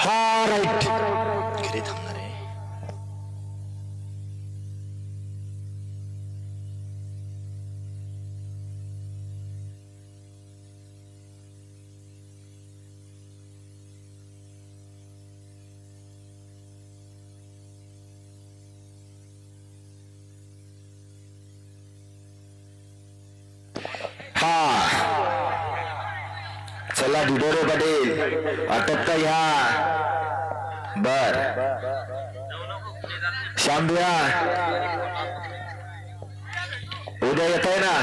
हा राईट घरी थांबणार आहे हा चला डिडोरे पाटील अटकता ह्या बर. श्याम उद्या येत आहे ना?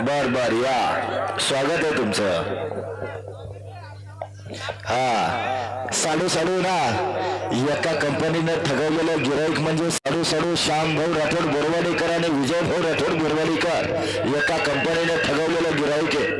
बर बर या. स्वागत आहे तुमचं. हा. साडू साडू ना. एका कंपनीनं ठगवलेलं गिराईक म्हणजे साडू साडू श्याम भाऊ राठोड बोरवाडीकर आणि विजय भाऊ राठोड बोरवाडीकर. एका कंपनीने ठगवलेलं गिराईक आहे.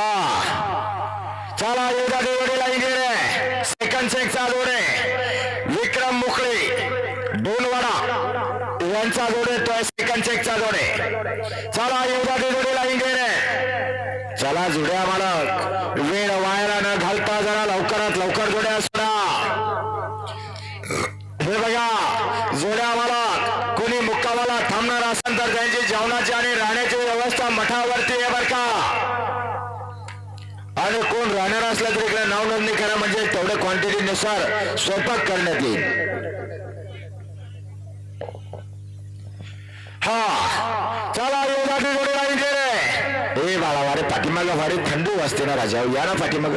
हा. चला योगा देवडी लाईन गेले सेकंड सेकचा जोडे विक्रम मुकळे डोनवाडा. यांचा जोडे तो सेकंड चेकचा जोडे. चला योगा देवडी लाईन गेले चला जुड्या मालक. वेळ वायाला न घालता जरा लवकरात लवकर जोड्या असता हे बघा जोड्या मालक कोणी मुक्कामाला थांबणार असेल तर त्यांची जेवणाची आणि राहण्याची व्यवस्था मठावरती आहे बर का. आणि कोण राहणार असला तरी इकडे नाव नोंदणी करा म्हणजे तेवढ्या क्वांटिटी नुसार स्वयंपाक करण्यात येईल. हा. चला योगाची जोडी लाईन रे. ए बाळा वारे पाठीमागा वारे थंडी वाजते ना राजा. या ना पाठीमाग.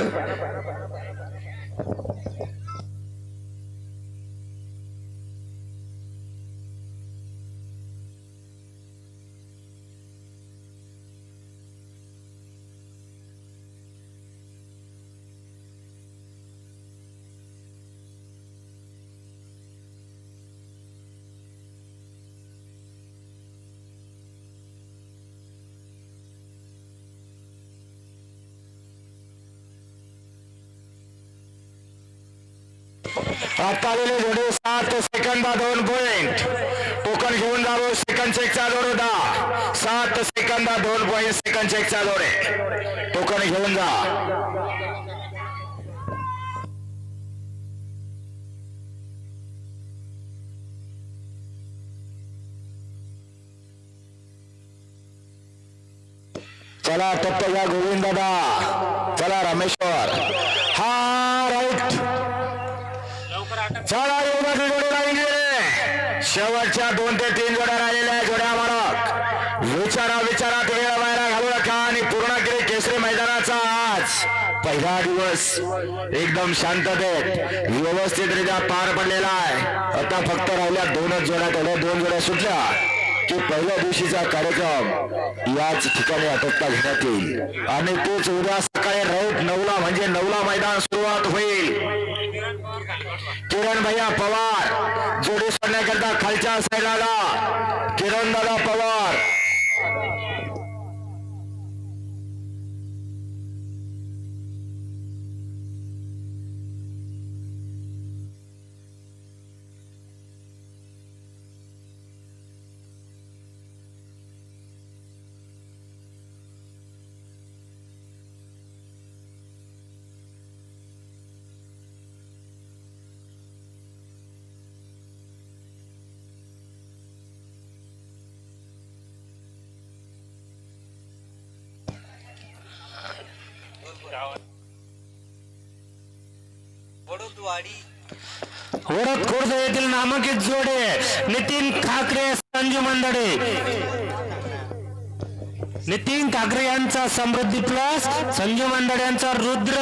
आता आलेले जोडे सात सेकंदा दोन पॉइंट टोकन घेऊन जावं सेकंड चेकचा जोड होता सात सेकंदा दोन पॉइंट सेकंड चेकचा जोडे. टोकन घेऊन जा. चला टप्प घ्या गोविंद दादा चला रामेश्वर. चला योगाची जोडी राहिली शेवटच्या दोन ते तीन जोड्या राहिलेल्या आहेत जोड्या मालक. विचारा विचारात वेळ बाहेर घालू नका आणि पूर्णगिरी केसरी मैदानाचा आज पहिला दिवस. एकदम शांततेत व्यवस्थितरित्या पार पडलेला आहे. आता फक्त राहिल्या दोनच जोड्या तेवढ्या दोन जोड्या सुटल्या की पहिल्या दिवशीचा कार्यक्रम याच ठिकाणी आटोपता घेण्यात येईल. आणि तोच उद्या सकाळी राऊत नऊला म्हणजे नऊला मैदान सुरुवात होईल. किरण भैया पवार जोडी सोडण्याकरता खालच्या साईडला किरण दादा पवार. वडोदवाडी. खुर्द येथील नामांकित जोडे नितीन ठाकरे संजू मंदडे नितीन ठाकरे यांचा समृद्धी प्लस संजू मंदडे यांचा रुद्र.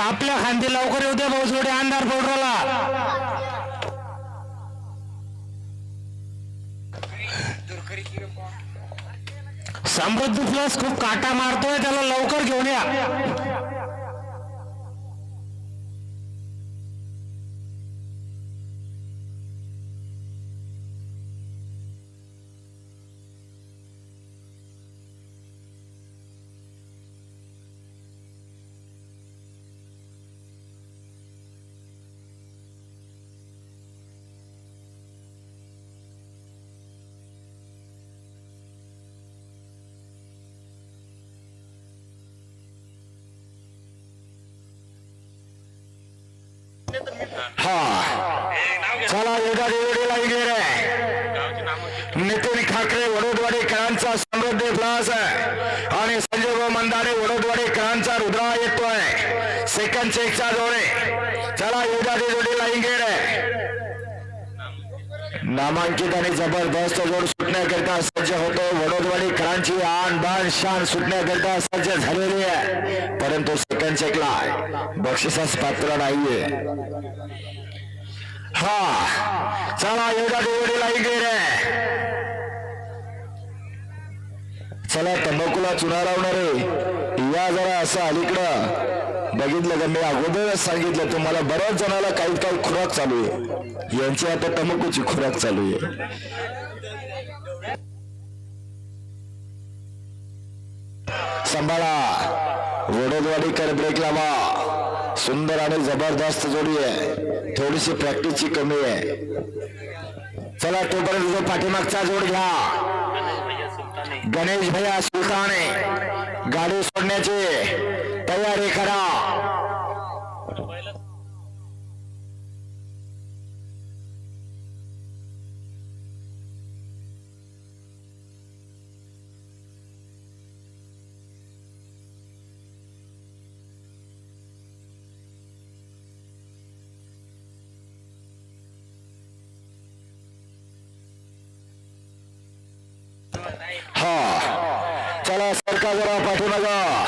आपल्या खांदी लवकर येऊ द्या भाऊ जोडे अंधार पडला समृद्धी प्लस खूप काटा मारतोय त्याला लवकर घेऊन या. हा. चला योगा देवडी लाईन रे नितीन ठाकरे वडोदवाडी कळांचा समृद्धी प्लस आणि संजय भाऊ मंदाडे वडोदवाडी कळांचा रुद्रा येतोय सेकंड चेकचा जोडे. चला योगा जोडीला लाईन रे नामांकित आणि जबरदस्त जोड सुटण्याकरिता सज्ज होतो. वडोदवाडी कळांची आन बाण शान सुटण्याकरिता सज्ज झालेली आहे. परंतु सेकंड चेकला बक्षिसास पात्र नाहीये. हा. चला योगा देवडी लाईन रे चला तंबाखूला चुना लावणारे. या जरा असं अलीकडं. बघितलं का? मी अगोदरच सांगितलं तुम्हाला बऱ्याच जणाला काही काही खुराक चालू आहे. यांची आता तंबाखूची खुराक चालू आहे. सांभाळा. वडोदवाडीकर ब्रेक लावा. सुंदर आणि जबरदस्त जोडी आहे. थोडीशी प्रॅक्टिसची कमी आहे. चला तोपर्यंत जो पाठीमागचा जोड घ्या. गणेश भैया सुलताने गाडी सोडण्याचे. तयारी करा. हा. चला सरका जरा पाठीमागा.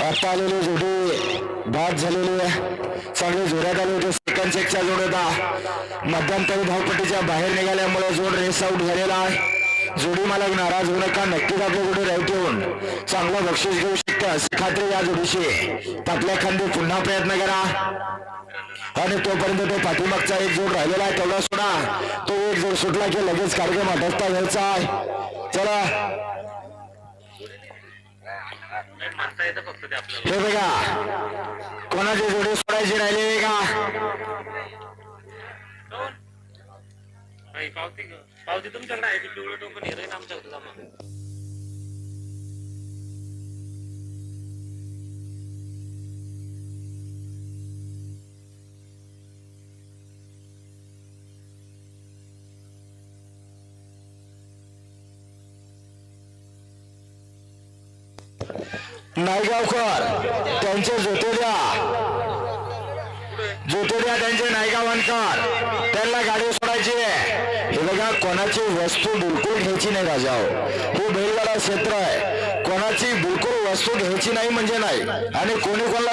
आता आलेली जोडी बाद झालेली आहे. चांगली जोड्यात आली होती सेकंड चेकचा जोड होता मध्यंतरी धावपट्टीच्या बाहेर निघाल्यामुळे जोड रेस आउट झालेला आहे. जोडी मालक नाराज होऊ नका नक्कीच आपल्या जोडी राईट येऊन चांगलं बक्षीस घेऊ शकतं अशी खात्री या जोडीशी टाकल्या खांदी पुन्हा प्रयत्न करा. आणि तोपर्यंत तो पाठीमागचा एक जोड राहिलेला आहे तेवढा सोडा. तो एक जोड सुटला की लगेच कार्यक्रम आटोपता घ्यायचा आहे. चला. हे बघा कोणाची जोडी सोडायची राहिली का? पावती पावती तुमच्याकडे आहे ती पिवळं टोकन हे राहील आमच्याकडे जमा. नायगावकर त्यांचे जोतेद्या जोतेद्या त्यांचे नायगावांकर त्यांना गाडी सोडायची आहे. हे बघा कोणाची वस्तू बिलकुल घ्यायची नाही राजा हो. हे बैलगाडा क्षेत्र आहे. कोणाची बिलकुल वस्तू घ्यायची नाही म्हणजे नाही. आणि कोणी कोणाला